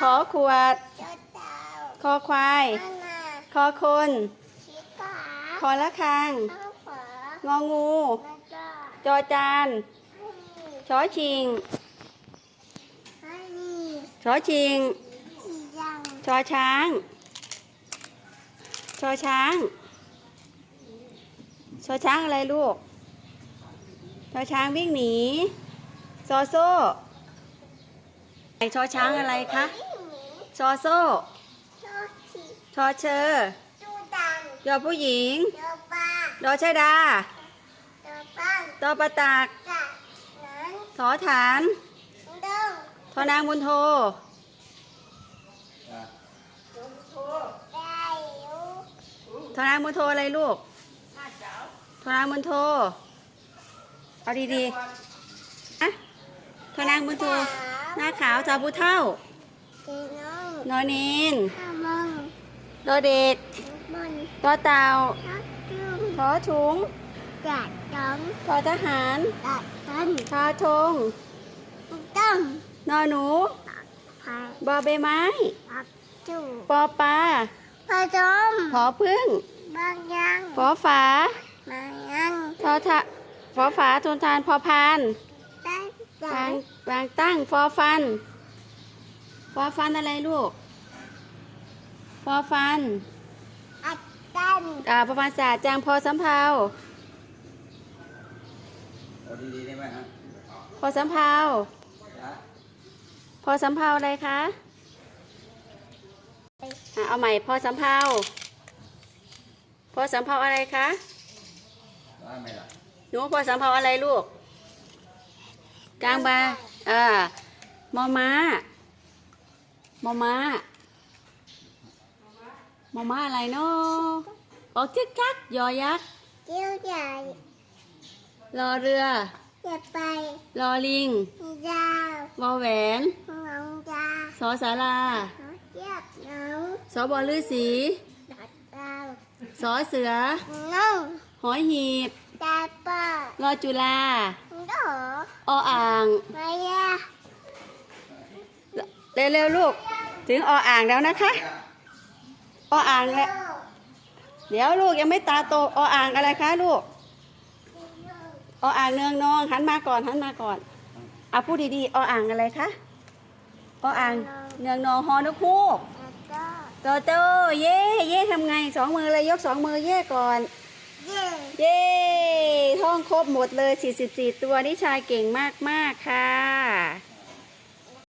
ขอขวดเจ้าเต่าคอควายนานาคอคนชีขาคอละคังข้าวฝางองูแล้วก็จอจานให้มีชอชิงให้มีชอชิงสียังชอช้าง ชอช้าง ชอช้างอะไรลูก ชอช้างวิ่งหนี ซอโซ่ไอชอช้างอะไรคะ วิ่งหนีซอโซ่ชอบฉีชอเชอจูดังยอผู้หญิงเจ้าปลาดอชดาเจ้าปังตอประตากกะนั้นทอฐานดึงทอนางบุญโทได้อยู่ทอนางบุญโทอะไรลูกทอนางบุญโทเอาดีๆอะทอนางบุญโทหน้าขาวทอผู้เท่าเจ้า น้องนอนเนนข้าวมังดอเด็กบนตอเต่าทักจุงทอถุงจัดจังทอทหารตัดตันทอธงตั้งนอหนูพายบอใบไม้พักจูปอปลาผสมผอพึ่งบางยังฝอฝาบางยังทอทะฝอฝาทนทานพอพานได้จับางงบางตั้งฟอฟันฟ อฟันอะไรลูกฟอฟันอัดตันอ่าประมาณศาสตร์จางพอสำเภาเอาดีๆได้ไหมฮะพอสำเภาฮะพอสำเภาอะไรคะอะเอาใหม่พอสำเภาพอสำเภาอะไรคะได้ไหมล่ะหนูพอสำเภาอะไรลูกกลางบาอ่ามอม้า มอม้ามอม้าอะไรเนาะออกจึกจักยอยักษ์เจียวใหญ่รอเรือจะไปรอลิงยาววอแหวนหลังยาสอสาราเขาเจียบหนังสอบอลือสีดัดดาวสอเสือน้องหอยหีบตาป้ารอจุฬาดอออ่างมายา เร็วๆลูก ถึงออ่างแล้วนะคะ ออ่างแล้วเดี๋ยวลูกยังไม่ตาโตออ่างอะไรคะลูกออ่างเนืองนองหันมาก่อนหันมาก่อนเอาพูดดีๆออ่างอะไรคะออ่างเนืองนองฮอนกฮูกแล้วก็โตโตเย่เย่ทำไงสองมือเลยยกสองมือเย่ก่อน เย่เย่ท่องครบหมดเลย 44 ตัวนิชายเก่งมาก ๆ ค่ะ